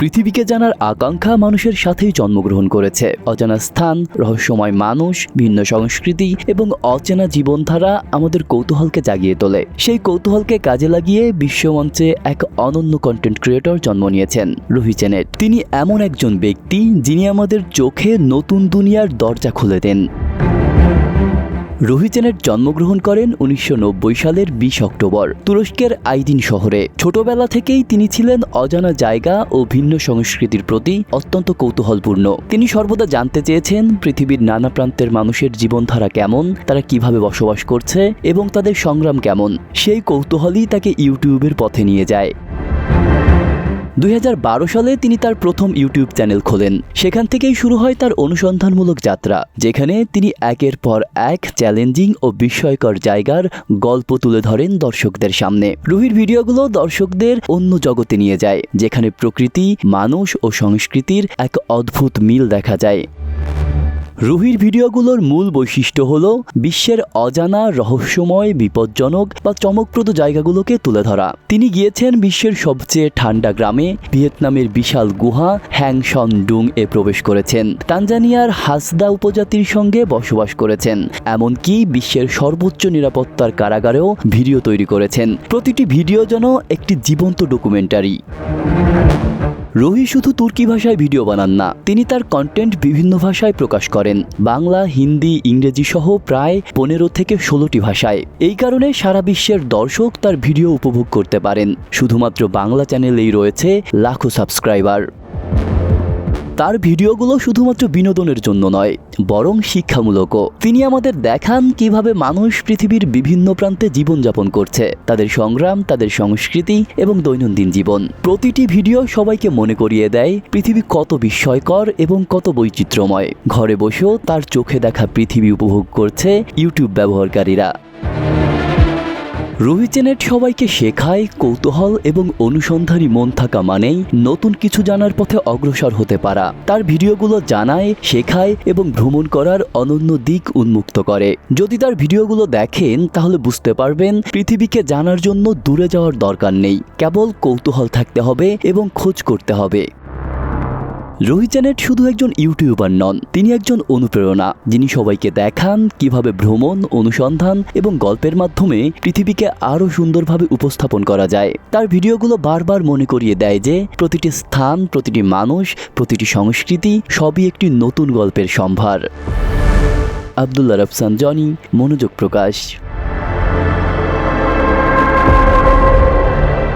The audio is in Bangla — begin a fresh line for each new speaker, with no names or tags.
পৃথিবীকে জানার আকাঙ্ক্ষা মানুষের সাথেই জন্মগ্রহণ করেছে। অজানা স্থান, রহস্যময় মানুষ, ভিন্ন সংস্কৃতি এবং অচেনা জীবনধারা আমাদের কৌতূহলকে জাগিয়ে তোলে। সেই কৌতূহলকে কাজে লাগিয়ে বিশ্বমঞ্চে এক অনন্য কন্টেন্ট ক্রিয়েটর জন্ম নিয়েছেন, রুহি চেনেট। তিনি এমন একজন ব্যক্তি যিনি আমাদের চোখে নতুন দুনিয়ার দরজা খুলে দেন। রোহিচেনের জন্মগ্রহণ করেন উনিশশো নব্বই সালের বিশ অক্টোবর, তুরস্কের আইদিন শহরে। ছোটবেলা থেকেই তিনি ছিলেন অজানা জায়গা ও ভিন্ন সংস্কৃতির প্রতি অত্যন্ত কৌতূহলপূর্ণ। তিনি সর্বদা জানতে চেয়েছেন পৃথিবীর নানা প্রান্তের মানুষের জীবনধারা কেমন, তারা কীভাবে বসবাস করছে এবং তাদের সংগ্রাম কেমন। সেই কৌতূহলই তাকে ইউটিউবের পথে নিয়ে যায়। দুই হাজার বারো সালে তিনি তার প্রথম ইউটিউব চ্যানেল খোলেন। সেখান থেকেই শুরু হয় তার অনুসন্ধানমূলক যাত্রা, যেখানে তিনি একের পর এক চ্যালেঞ্জিং ও বিস্ময়কর জায়গার গল্প তুলে ধরেন দর্শকদের সামনে। রুহির ভিডিওগুলো দর্শকদের অন্য জগতে নিয়ে যায়, যেখানে প্রকৃতি, মানুষ ও সংস্কৃতির এক অদ্ভুত মিল দেখা যায়। রুহির ভিডিওগুলোর মূল বৈশিষ্ট্য হল বিশ্বের অজানা, রহস্যময়, বিপজ্জনক বা চমকপ্রদ জায়গাগুলোকে তুলে ধরা। তিনি গিয়েছেন বিশ্বের সবচেয়ে ঠান্ডা গ্রামে, ভিয়েতনামের বিশাল গুহা হ্যাংসন ডুং এ প্রবেশ করেছেন। তানজানিয়ার হাসদা উপজাতির সঙ্গে বসবাস করেছেন, এমনকি বিশ্বের সর্বোচ্চ নিরাপত্তার কারাগারেও ভিডিও তৈরি করেছেন। প্রতিটি ভিডিও যেন একটি জীবন্ত ডকুমেন্টারি। রোহি শুধু তুর্কি ভাষায় ভিডিও বানান না, তিনি তার কন্টেন্ট বিভিন্ন ভাষায় প্রকাশ করেন। বাংলা, হিন্দি, ইংরেজি সহ প্রায় পনেরো থেকে ষোলোটি ভাষায়। এই কারণে সারা বিশ্বের দর্শক তার ভিডিও উপভোগ করতে পারেন। শুধুমাত্র বাংলা চ্যানেলেই রয়েছে লাখো সাবস্ক্রাইবার তার ভিডিওগুলো শুধুমাত্র বিনোদনের জন্য নয়, বরং শিক্ষামূলকও। তিনি আমাদের দেখান কীভাবে মানুষ পৃথিবীর বিভিন্ন প্রান্তে জীবনযাপন করছে, তাদের সংগ্রাম, তাদের সংস্কৃতি এবং দৈনন্দিন জীবন। প্রতিটি ভিডিও সবাইকে মনে করিয়ে দেয় পৃথিবী কত বিস্ময়কর এবং কত বৈচিত্র্যময়। ঘরে বসেও তার চোখে দেখা পৃথিবী উপভোগ করছে ইউটিউব ব্যবহারকারীরা। রুহিচেনেট সবাইকে শেখায়, কৌতূহল এবং অনুসন্ধানী মন থাকা মানেই নতুন কিছু জানার পথে অগ্রসর হতে পারা। তার ভিডিওগুলো জানায়, শেখায় এবং ভ্রমণ করার অনন্য দিক উন্মুক্ত করে। যদি তার ভিডিওগুলো দেখেন, তাহলে বুঝতে পারবেন পৃথিবীকে জানার জন্য দূরে যাওয়ার দরকার নেই। কেবল কৌতূহল থাকতে হবে এবং খোঁজ করতে হবে। রোহিচানেট শুধু একজন ইউটিউবার নন, তিনি একজন অনুপ্রেরণা, যিনি সবাইকে দেখান, কীভাবে ভ্রমণ, অনুসন্ধান এবং গল্পের মাধ্যমে পৃথিবীকে আরও সুন্দরভাবে উপস্থাপন করা যায়। তার ভিডিওগুলো বারবার মনে করিয়ে দেয় যে, প্রতিটি স্থান, প্রতিটি মানুষ, প্রতিটি সংস্কৃতি সবই একটি নতুন গল্পের সম্ভার। আবদুল্লা রফসান, জনি, মনোযোগ প্রকাশ।